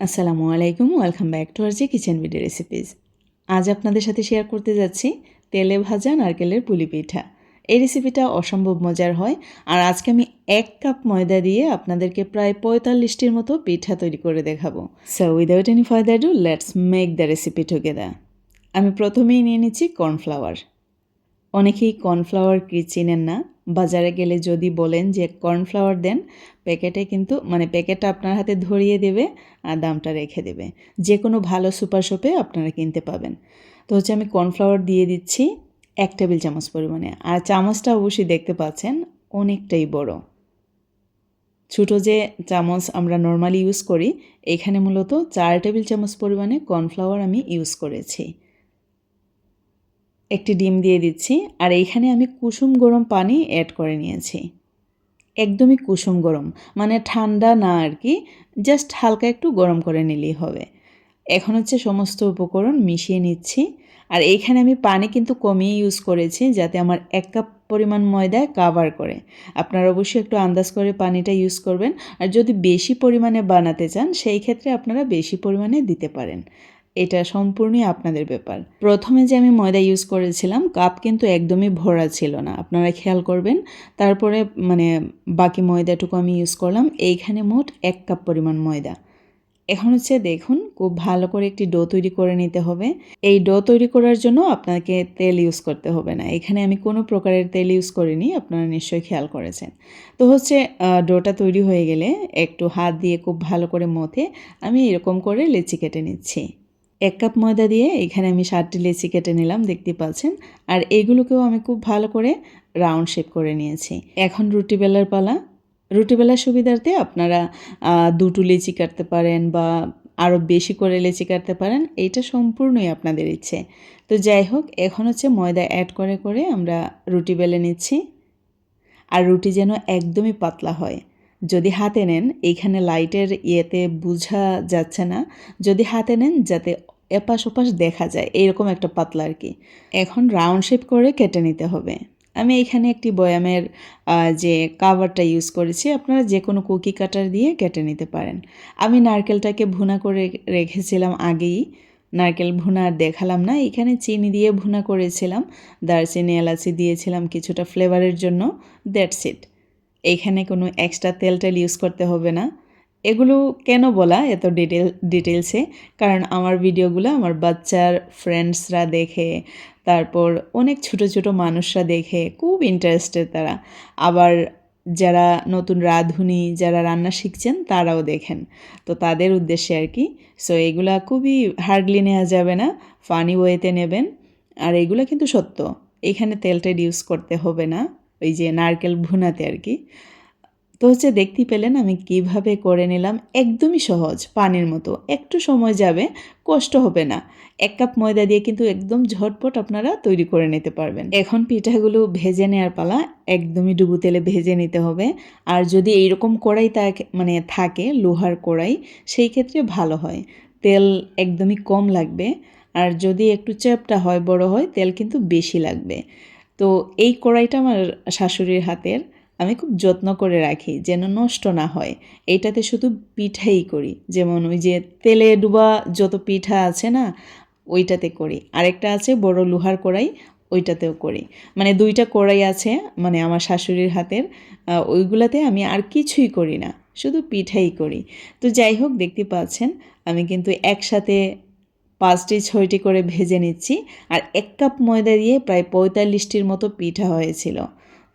আসসালামু আলাইকুম, welcome back to R G kitchen video recipes আজ আপনাদের সাথে শেয়ার করতে যাচ্ছি তেলে ভাজা নারকেলের পুলি পিঠা। এই রেসিপিটা অসম্ভব মজার হয়, আর আজকে আমি এক কাপ ময়দা দিয়ে আপনাদেরকে প্রায় পঁয়তাল্লিশটির মতো পিঠা তৈরি করে দেখাবো। So without any further do let's make the recipe together আমি প্রথমেই নিয়ে নিচ্ছি কর্নফ্লাওয়ার অনেকেই কর্নফ্লাওয়ার কি চিনেন না? বাজারে গেলে যদি বলেন যে কর্নফ্লাওয়ার দেন, প্যাকেটে কিন্তু মানে প্যাকেটটা আপনার হাতে ধরিয়ে দেবে আর দামটা রেখে দেবে। যে কোনো ভালো সুপার শপে আপনারা কিনতে পাবেন। তো হচ্ছে আমি কর্নফ্লাওয়ার দিয়ে দিচ্ছি এক টেবিল চামচ পরিমাণে। আর চামচটা অবশ্যই দেখতে পাচ্ছেন, অনেকটাই বড়। ছোটো যে চামচ আমরা নর্মালি ইউজ করি, এখানে মূলত চার টেবিল চামচ পরিমাণে কর্নফ্লাওয়ার আমি ইউজ করেছি। একটি ডিম দিয়ে দিচ্ছি, আর এইখানে আমি কুসুম গরম পানি অ্যাড করে নিয়েছি। একদমই কুসুম গরম মানে ঠান্ডা না আর কি জাস্ট হালকা একটু গরম করে নিলেই হবে। এখন হচ্ছে সমস্ত উপকরণ মিশিয়ে নিচ্ছি, আর এইখানে আমি পানি কিন্তু কমিয়ে ইউজ করেছি যাতে আমার এক কাপ পরিমাণ ময়দায় কাভার করে। আপনারা অবশ্যই একটু আন্দাজ করে পানিটা ইউজ করবেন, আর যদি বেশি পরিমাণে বানাতে চান, সেই ক্ষেত্রে আপনারা বেশি পরিমাণে দিতে পারেন। এটা সম্পূর্ণই আপনাদের ব্যাপার। প্রথমে যে আমি ময়দা ইউজ করেছিলাম কাপ কিন্তু একদমই ভরা ছিল না। আপনারা খেয়াল করবেন, তারপরে মানে বাকি ময়দাটুকু আমি ইউজ করলাম। এইখানে মোট এক কাপ পরিমাণ ময়দা। এখন হচ্ছে দেখুন, খুব ভালো করে একটি ডো তৈরি করে নিতে হবে। এই ডো তৈরি করার জন্য আপনাকে তেল ইউজ করতে হবে না। এখানে আমি কোনো প্রকারের তেল ইউজ করিনি, আপনারা নিশ্চয়ই খেয়াল করেছেন। তো হচ্ছে ডোটা তৈরি হয়ে গেলে একটু হাত দিয়ে খুব ভালো করে মথে আমি এরকম করে লেচি কেটে নিচ্ছি। এক কাপ ময়দা দিয়ে এখানে আমি সাতটি লেচি কেটে নিলাম দেখতে পাচ্ছেন। আর এইগুলোকেও আমি খুব ভালো করে রাউন্ড শেপ করে নিয়েছি। এখন রুটি বেলার পালা। রুটি বেলার সুবিধার্থে আপনারা দুটো লেচি কাটতে পারেন বা আরও বেশি করে লেচি কাটতে পারেন, এইটা সম্পূর্ণই আপনাদের ইচ্ছে। তো যাই হোক, এখন হচ্ছে ময়দা অ্যাড করে করে আমরা রুটি বেলে নিচ্ছি। আর রুটি যেন একদমই পাতলা হয়। যদি হাতে নেন, এইখানে লাইটের ইয়েতে বোঝা যাচ্ছে না। যদি হাতে নেন, যাতে এপাশ ওপাশ দেখা যায়, এইরকম একটা পাতলা আর কি। এখন রাউন্ড শেপ করে কেটে নিতে হবে। আমি এখানে একটি বয়ামের যে কাভারটা ইউজ করেছি, আপনারা যে কোনো কুকি কাটার দিয়ে কেটে নিতে পারেন। আমি নারকেলটাকে ভুনা করে রেখেছিলাম আগেই। নারকেল ভুনা আর দেখালাম না, এখানে চিনি দিয়ে ভুনা করেছিলাম। দারচিনি, এলাচি দিয়েছিলাম কিছুটা ফ্লেভারের জন্য দ্যাটস ইট এইখানে কোনো এক্সট্রা তেল টেল ইউজ করতে হবে না। এগুলো কেন বলা এত ডিটেল ডিটেলসে কারণ আমার ভিডিওগুলো আমার বাচ্চার ফ্রেন্ডসরা দেখে, তারপর অনেক ছোট ছোট মানুষরা দেখে, খুব ইন্টারেস্টেড তারা। আবার যারা নতুন রাঁধুনি, যারা রান্না শিখছেন, তারাও দেখেন। তো তাদের উদ্দেশ্যে আর কি। সো এগুলা খুবই হার্ডলি নেওয়া যাবে না ফানি ওয়েতে নেবেন। আর এগুলো কিন্তু সত্য। এখানে তেলটা ইউজ করতে হবে না, ওই যে নারকেল ভুনাতে আর কি। তো হচ্ছে দেখতে পেলেন আমি কীভাবে করে নিলাম। একদমই সহজ, পানির মতো। একটু সময় যাবে, কষ্ট হবে না। এক কাপ ময়দা দিয়ে কিন্তু একদম ঝটপট আপনারা তৈরি করে নিতে পারবেন। এখন পিঠাগুলো ভেজে নেওয়ার পালা, একদমই ডুবু তেলে ভেজে নিতে হবে। আর যদি এইরকম কড়াই থাকে মানে থাকে, লোহার কড়াই, সেই ক্ষেত্রে ভালো হয়। তেল একদমই কম লাগবে। আর যদি একটু চ্যাপটা হয়, বড় হয়, তেল কিন্তু বেশি লাগবে। তো এই কড়াইটা আমার শাশুড়ির হাতের। আমি খুব যত্ন করে রাখি যেন নষ্ট না হয়। এইটাতে শুধু পিঠাই করি। যেমন ওই যে তেলে ডুবা যত পিঠা আছে না, ওইটাতে করি। আরেকটা আছে বড় লোহার কড়াই, ওইটাতেও করি। মানে দুইটা কড়াই আছে মানে আমার শাশুড়ির হাতের ওইগুলাতে আমি আর কিছুই করি না। শুধু পিঠাই করি। তো যাই হোক, দেখতে পাচ্ছেন, আমি কিন্তু একসাথে পাঁচটি, ছয়টি করে ভেজে নিচ্ছি। আর এক কাপ ময়দা দিয়ে প্রায় পঁয়তাল্লিশটির মতো পিঠা হয়েছিল।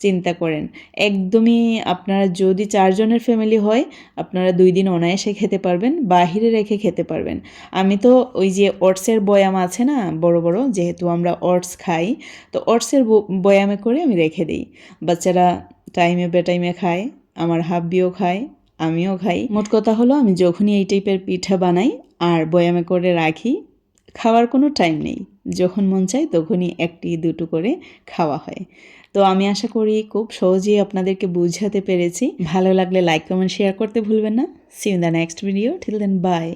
চিন্তা করেন। একদমই আপনারা যদি চারজনের ফ্যামিলি হয়, আপনারা দুই দিন অনায়াসে খেতে পারবেন, বাহিরে রেখে খেতে পারবেন। আমি তো ওই যে ওটসের বয়াম আছে না, বড় বড়, যেহেতু আমরা ওটস খাই, তো ওটসের বয়ামে করে আমি রেখে দিই। বাচ্চারা টাইমে বেটাইমে খায়, আমার হাব্বিও খায়, আমিও খাই। মোট কথা হলো আমি যখনই এই টাইপের পিঠা বানাই আর বয়ামে করে রাখি, খাওয়ার কোনো টাইম নেই। যখন মন চায় তখনই একটি, দুটো করে খাওয়া হয়। তো আমি আশা করি খুব সহজেই আপনাদেরকে বুঝাতে পেরেছি। ভালো লাগলে লাইক কমেন্ট শেয়ার করতে ভুলবেন না। See in the next video till then bye